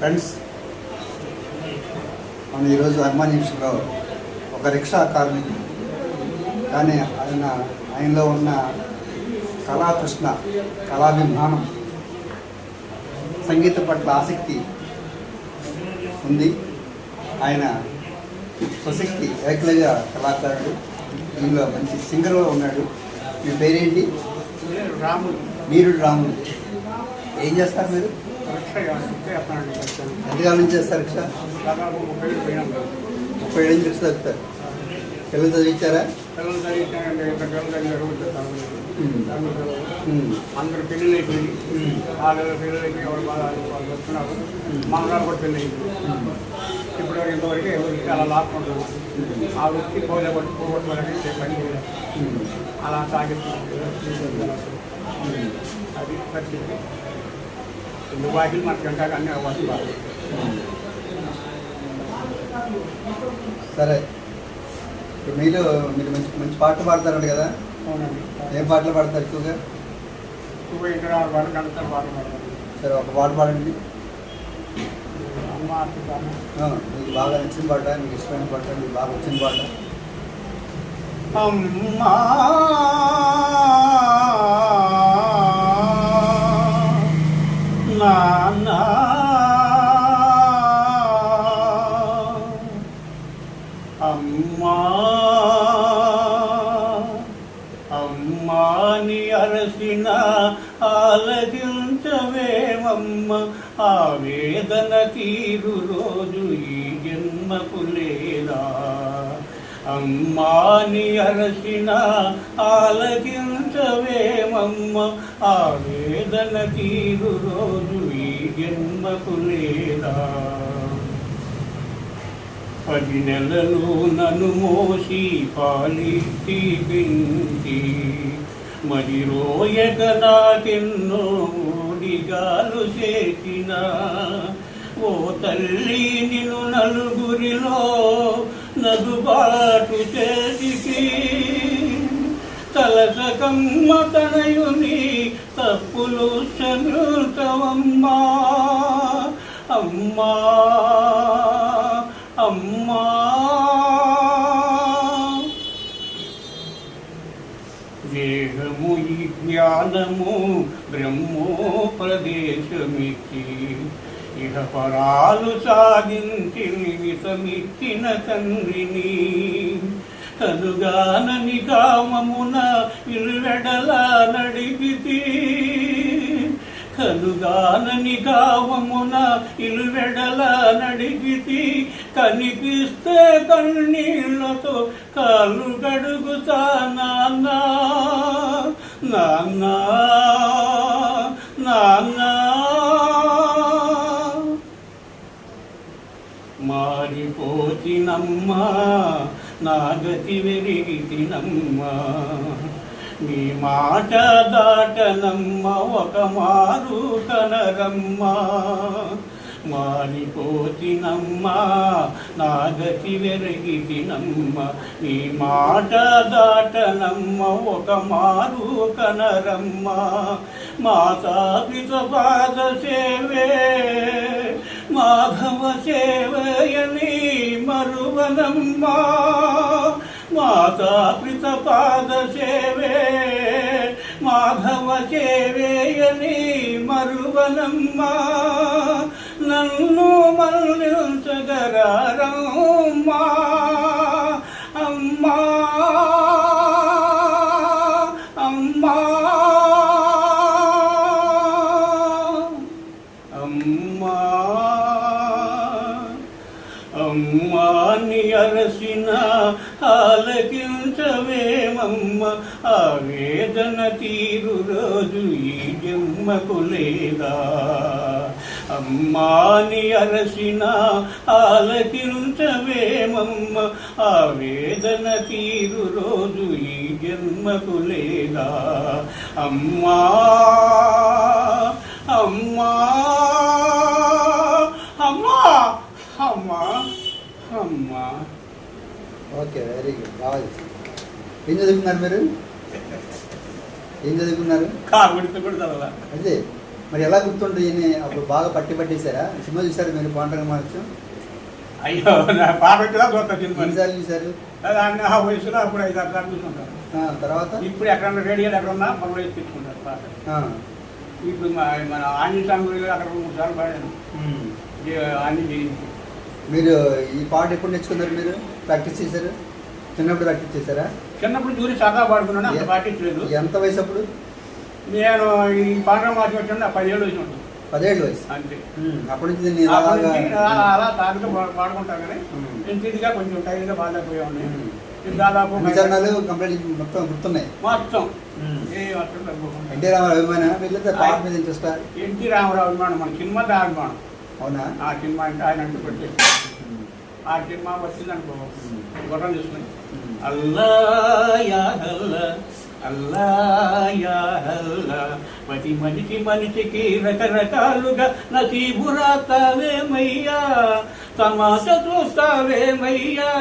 Friends మనం ఈరోజు హనుమానించులో ఒక రిక్షా కార్మికుడు. కానీ ఆయన ఆయనలో ఉన్న కళాతృష్ణ కళాభిమానం సంగీతం పట్ల ఆసక్తి ఉంది. ఆయన స్వశక్తి ఏకలవ్య కళాకారుడు. దీనిలో మంచి సింగర్గా ఉన్నాడు. మీ పేరేంటి? రాముడు. వీరుడు రాముడు. ఏం చేస్తారు మీరు? ఎంతకాలం నుంచి చేస్తారు రిక్షా ముప్పై ఏళ్ళ నుంచి రిక్షా చదువుతారు పిల్లలు చదివించారా? పిల్లలు పిల్లలు. అందరు పెళ్ళిళ్ళు అయిపోయింది. వాళ్ళు అయిపోయి ఎవరు వాళ్ళు వస్తున్నారు. మనగారు కూడా పెళ్ళి ఇప్పుడు ఇంతవరకు ఎవరికి అలా లాక్కుంటున్నాం ఆ వృత్తి పోలే పట్టు పోగొట్టుకోవాలని పని. అలా సాగిస్తున్నాం. అది పరిస్థితి మనకు గంటకు అన్ని వస్తున్నారు సరే. ఇప్పుడు మీరు మీరు మంచి మంచి పాటలు పాడతారంట కదా? అవునండి. ఏం పాటలు పాడతారు ఎక్కువగా? నువ్వు ఇక్కడ వాళ్ళు గంటలు పాటలు పాడతారు. సరే ఒక పాట పాడండి. మీకు బాగా నచ్చిన పాట మీకు ఇష్టమైన పాట మీకు బాగా వచ్చిన పాట. అమ్మా అని అరసిన ఆలకించవేమమ్మ ఆ వేదన తీరు రోజు ఈ జన్మకు లేదా. అమ్మాని అరసిన ఆలకించవేమమ్మ ఆ వేదన తీరు రోజు ఈ జన్మకు లేదా. పది నెలలు నన్ను మోసి పాలిచ్చి పెంచి మరి రోయక నాకెన్నో ఊడిగాలు చేసిన. ఓ తల్లి నిన్ను నలుగురిలో నదుబాటు చేసి తలసకమ్మ తనయుని తప్పులు క్షమితవమ్మా అమ్మా కాలము బ్రహ్మోపదేశమిచ్చి ఇహ పరాలు సాధించి విషమిచ్చిన తండ్రిని కనుగానని కామమున ఇల్వెడలా నడిపితి కనుగానని కామమున ఇల్వెడల నడిపితి కనిపిస్తే కన్నీళ్ళతో కాళ్ళు గడుగుతా నాన్నా నాన్న నాన్న మారిపోతినమ్మా నా. గతి వెరిగితినమ్మా మీ మాట దాటనమ్మ ఒక మారు కనరమ్మా. మారిపోతినమ్మా నాగతి వెరగితినమ్మ మీ మాట దాటనమ్మ ఒక మారు కనరమ్మ. మాతాపిత పాద సేవే మాధవ సేవయని మరువనమ్మ. మాతాపిత పాద సేవే మాధవ సేవేయని మరువనమ్మ. నన్ను మరణించగరమ్మా అమ్మా. అమ్మా. అమ్మా. అమ్మాని అరసిన ఆలకించవేమమ్మ. ఆ వేదన తీరు రోజు ఈ జన్మకు లేదా. అమ్మాని అరసిన ఆలకించవేమమ్మ ఆ వేదన తీరు రోజు ఈ జన్మకు లేదా. అమ్మా అమ్మా అమ్మా అమ్మా అమ్మా. Okay very good. బాగా. ఏం చదువుకున్నారు మీరు? ఏం చదువుకున్నారు? కాకుడితో కూడా చదవాల? అదే. మరి ఎలా ఈయన అప్పుడు బాగా పట్టి పట్టేశారా? సినిమా చూసారు మీరు? పాండరంగ మహత్యం అయ్యో నా సినిమా. ఎన్నిసార్లు చూసారు దాన్ని ఆ వయసులో అప్పుడు ఐదు చూసుకుంటారు ఆ, తర్వాత? ఇప్పుడు ఎక్కడన్నా రేడియోలు ఎక్కడ ఉన్నా మనం వేసి తెచ్చుకుంటారు పాట ఇప్పుడు మన ఆంజీ సాంగ్ అక్కడ మూడు సార్లు పాడాను. ఉమ్. ఈ ఆంజీ జయంతి. మీరు ఈ పాట ఎప్పుడు నేర్చుకున్నారు మీరు? ప్రాక్టీస్ చేశారు? చిన్నప్పుడు ప్రాక్టీస్ చేశారా? చిన్నప్పుడు చూసి సరదా పాడుకున్నాను అంత పాటించలేదు ఎంత వయసు అప్పుడు? నేను ఈ పాట మార్చి వచ్చిన పదిహేడు వచ్చి ఉంటుంది. పదిహేడు వయసు. అంతే. ఉమ్, అప్పటి నుంచి అలా అలా సాగుగా పా- పాడుకుంటా కానీ. నేను తిరిగా కొంచెం టైర్గా. ఇది దాదాపు కంప్లీట్ మొత్తం గుర్తున్నాయి? మొత్తం. ఎన్టీ రామారావు అభిమాన వీళ్ళతో పాట మీద ఇంట్రెస్ట్ ఎన్టీ రామారావు అభిమానం మన సినిమా అభిమానం. అవునా? ఆ సినిమా అంటే ఆయన అంటూ పెట్టేసి. ఆ సినిమా వచ్చిందనుకో గుర్రం తీసుకుని. అల్లా అల్లాయా అల్లా. ప్రతి మనిషి మనిషికి రకరకాలుగా నసీబు రాతావేమయ్యా తమాష చూస్తావేమయ్యా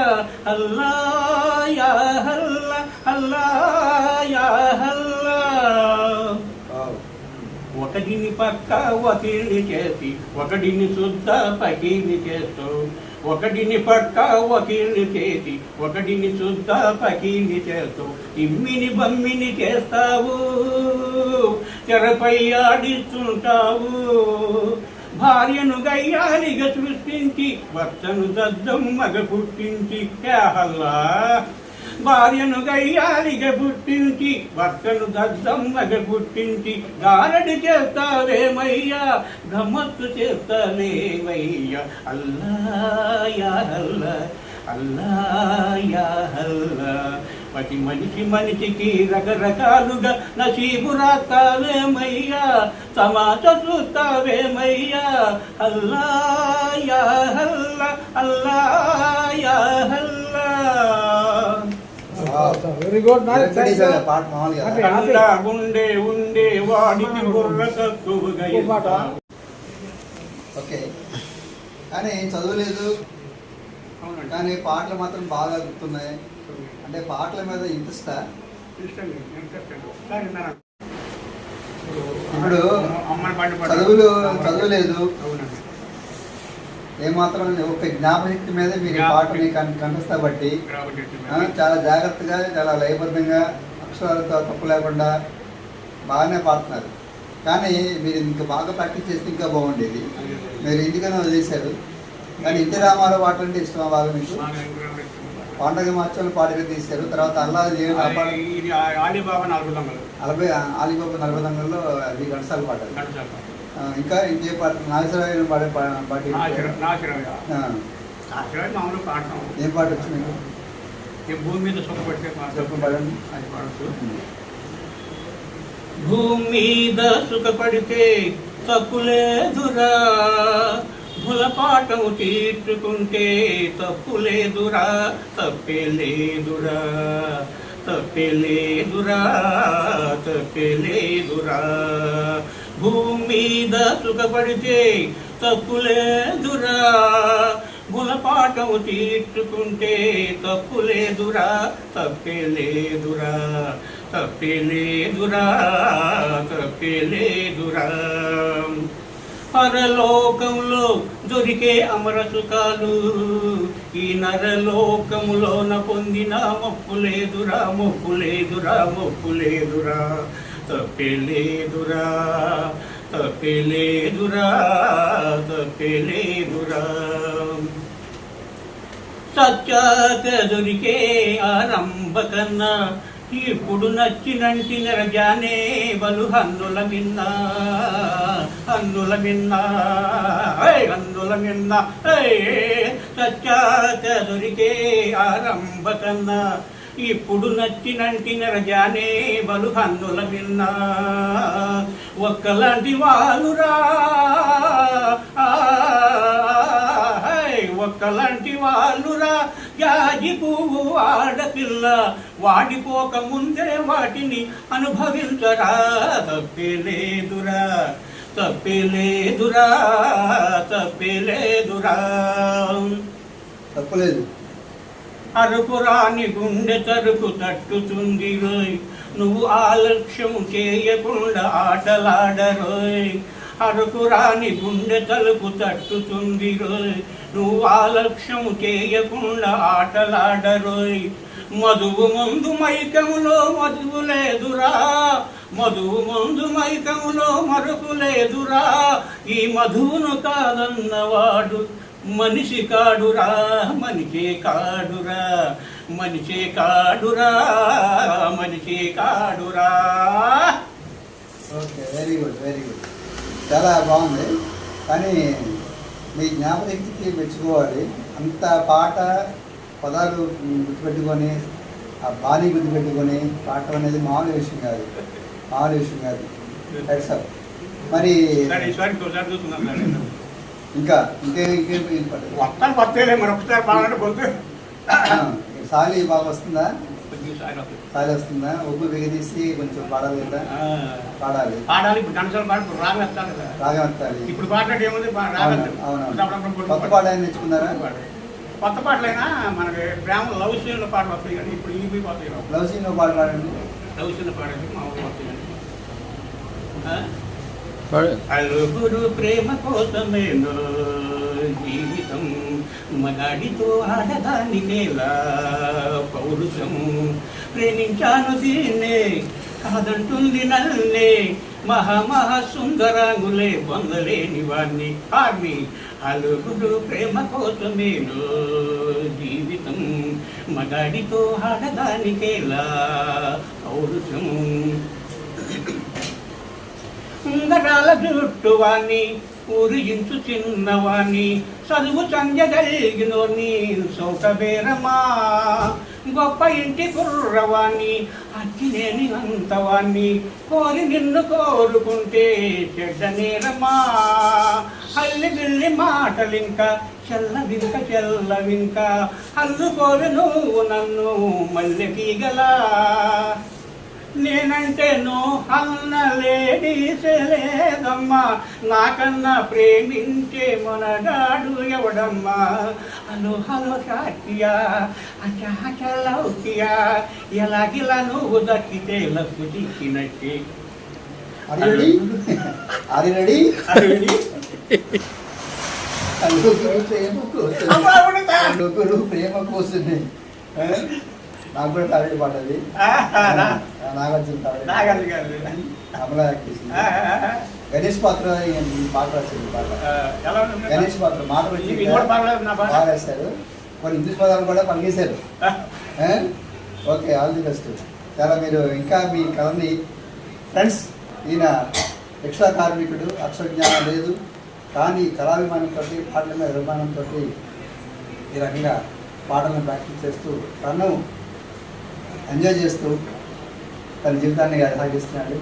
అల్లాయా అల్లా అల్లా అల్లా. ఒకటిని పక్క ఒకటిని చేసి ఒకటిని శుద్ధ పకిని చేస్తూ ఒకటిని పక్క ఒకటిని చేసి ఒకటిని శుద్ధ పకిని చేస్తూ ఇమ్మిని బమ్మిని చేస్తావు తెరపై ఆడిస్తుంటావు. భార్యను గయ్యాలిగా సృష్టించి భర్తను దద్దం మగ పుట్టించి కేహల్లా భార్యను గయ్యాలిగా పుట్టించి భర్తను దద్దమ్మగ పుట్టించి గారడి చేస్తావేమయ్యా గమ్మత్తు చేస్తానేమయ్యా అల్లాయా అల్లా అల్లాయా అల్లా. ప్రతి మనిషి మనిషికి రకరకాలుగా నసీబు రాస్తావేమయ్యా సమాజ చూస్తావేమయ్యా అల్లాయా అల్లా అల్లాయా అల్లా. వెరీ గుడ్ గుండె ఉండే వాడికి. ఓకే. కానీ చదవలేదు. అవునండి. కానీ పాటలు మాత్రం బాగా గుర్తున్నాయి. అంటే పాటల మీద ఇంట్రెస్టా. ఇప్పుడు. చదువులు చదవలేదు. ఏమాత్రం ఒక జ్ఞాపశక్తి మీద మీరు ఈ పాటని కన్- కంఠస్థ బట్టి చాలా జాగ్రత్తగా చాలా లయబద్ధంగా అక్షరాలతో తప్పు లేకుండా బాగానే పాడుతున్నారు. కానీ మీరు ఇంకా బాగా ప్రాక్టీస్ చేస్తే ఇంకా బాగుండేది. మీరు ఎందుకని వదిలేశారు. కానీ ఇంటి రామారావు పాటలు అంటే ఇష్టమా బాగా మీకు? ఇష్టం. పండగ మార్చాలు పాటగా తీశారు. తర్వాత అల్లా పాట దొంగలు నలభై ఆలిబాబు నలభై దంగల్లో అది గంటసాల పాట. ఇంకా ఇంకే పాట నాగేశ్వరరావు పాడే పాట నాశనమే మామూలు పాడతాం. ఏం పాట వచ్చింది మీకు? ఈ భూమి మీద సుఖపడితే పాడతాం. చెప్పు పాడండి. అది పాడచ్చు. భూమి మీద సుఖపడితే తప్పులేదురా. భులపాఠము తీర్చుకుంటే తప్పులేదురా. తప్పే లేదురా. తప్పే లేదురా. తప్పే లేదురా. భూమి మీద సుఖపడితే తప్పులేదురా. గుణపాఠము తీర్చుకుంటే తప్పు లేదురా తప్పే లేదురా తప్పే లేదురా తప్పే లేదురా పరలోకంలో దొరికే అమర సుఖాలు ఈ నరలోకములోన పొందిన మొప్పు లేదురా మొప్పు లేదురా మొప్పు లేదురా తప్పే లేదురా తప్పే లేదురా ఆరంభ కన్నా ఇప్పుడు నచ్చినంటి నరజానే బలు హన్నుల మిన్న హన్నుల మిన్న హన్నుల మిన్న ఏయ్ ఆరంభ కన్నా ఇప్పుడు నచ్చినంటి నరజానే బలు హన్నుల మిన్న ఒక్కలాంటి వాలురా. ఒక్కలాంటి వాళ్ళురా యాజి పువ్వు ఆడపిల్ల వాడిపోక ముందే వాటిని అనుభవించరా. తప్పే లేదురా. తప్పే లేదురా. తప్పే లేదురా. తప్పలేదు. అరుపురాని గుండె తరుపు తట్టుతుంది రోయ్ నువ్వు ఆలక్ష్యం చేయకుండా ఆటలాడరోయ్. అరకురాని గుండె తలుపు తట్టుతుంది రోయ్ నువ్వు ఆలక్ష్యం చేయకుండా ఆటలాడరోయ్. మధువు ముందు మైకములో మధువు లేదురా. మధువు ముందు మైకములో మరుపు లేదురా. ఈ మధువును కాదన్నవాడు మనిషి కాడురా మనిషే కాడురా మనిషే కాడురా మనిషే కాడురా. Okay very good very good చాలా బాగుంది. కానీ మీ జ్ఞాపకశక్తికి మెచ్చుకోవాలి. అంత పాట పదాలు గుర్తుపెట్టుకొని ఆ బాణీ గుర్తుపెట్టుకొని పాడటం అనేది మామూలు విషయం కాదు. మామూలు విషయం కాదు. All. మరి ఇంకా ఇంకే ఇంకే? మొత్తం కొత్తలే మరి ఒకసారి బాగా పొద్దు సాలి బాగా వస్తుందా? సాలి వస్తుందా? ఉప్పు బిగదీసి కొంచెం పాడాలి కదా పాడాలి. పాడాలి ఇప్పుడు పాడు రాగం ఎత్తాలి కదా. రాగా వస్తాలి ఇప్పుడు పాడినట్టు ఏముంది? బా- రాగం అవును, అవును. అప్పుడప్పుడు కొన్ని కొత్త పాట ఏమైనా నేర్చుకున్నారా? కొత్త పాట. కొత్త పాటలైనా మనకి ప్రేమ లవ్ సీన్ల పాటలు వస్తాయి కానీ ఇప్పుడు ఇవి పోతాయి. లవ్ సీన్ పాట పాడండి. లవ్ సీన్ల పాటలు మామూలు వస్తాయి కానీ. ఆ? అలుగురు ప్రేమ కోసమేనో జీవితం మగాడితో ఆడదానికేలా పౌరుషం. ప్రేమించాను దీన్నే కాదంటుంది నల్లే మహామహా సుందరాంగులే పొందలేని వాణ్ణి ఆర్మి. అలుగురు ప్రేమ కోసమేనో జీవితం మగాడితో ఆడదానికేలా పౌరుషం. ఉంగరాల జుట్టువాణ్ణి ఊరిగించు చిన్నవాణ్ణి చదువు చంజగలిగినోని సౌకబేరమా గొప్ప ఇంటి కుర్రవాణ్ణి అచ్చినేని అంతవాణ్ణి కోరి నిన్ను కోరుకుంటే చెడ్డ నేరమా. అల్లి బిల్లి మాటలింక చెల్లవింక చెల్లవింక హల్లుకోరు నువ్వు నన్ను మల్లెకీగలా నేనంటే నో అన్న లేడీసలేదమ్మా నాకన్నా ప్రేమించే మనగాడు ఎవడమ్మా? హలో హలో సాకియా అచాచలౌకియా ఎలాగిలా నువ్వు దక్కితే లక్కు చిక్కినట్టే రెడీ రెడీ? అలుగురు ప్రేమ కోసమే? నాకు కూడా తాళి పాట అది నాగార్జున నాగది కాదు. అమలా. గణేష్ పాత్ర పాట రాసింది పాట? గణేష్ పాత్ర మాట. బాగా రాశారు కొన్ని ఇంగ్లీష్ పదాలు కూడా ఆ? ఓకే ఆల్ ది బెస్ట్ చాలా మీరు ఇంకా మీ కళని ఫ్రెండ్స్ ఈయన ఎక్స్ట్రా కార్మికుడు అక్షర జ్ఞానం లేదు కానీ కళాభిమానంతో పాటల మీద అభిమానంతో ఈ రకంగా పాటలను ప్రాక్టీస్ చేస్తూ తను ఎంజాయ్ చేస్తూ తన జీవితాన్ని సాగిస్తున్నాడు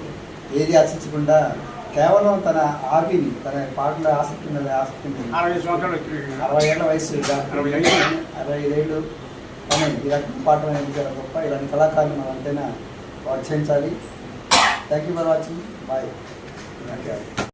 ఏది ఆశించకుండా కేవలం తన హాబీని తన పాటల ఆసక్తి మీద ఆసక్తిని అరవై ఏళ్ళ వయసు అరవై ఐదు. అరవై ఐదేళ్ళు. కానీ ఈ రకం పాటలు అనేది చాలా గొప్ప. ఇలాంటి కళాకారులు మనం అంతైనా ప్రోత్సహించాలి. Thank you for watching bye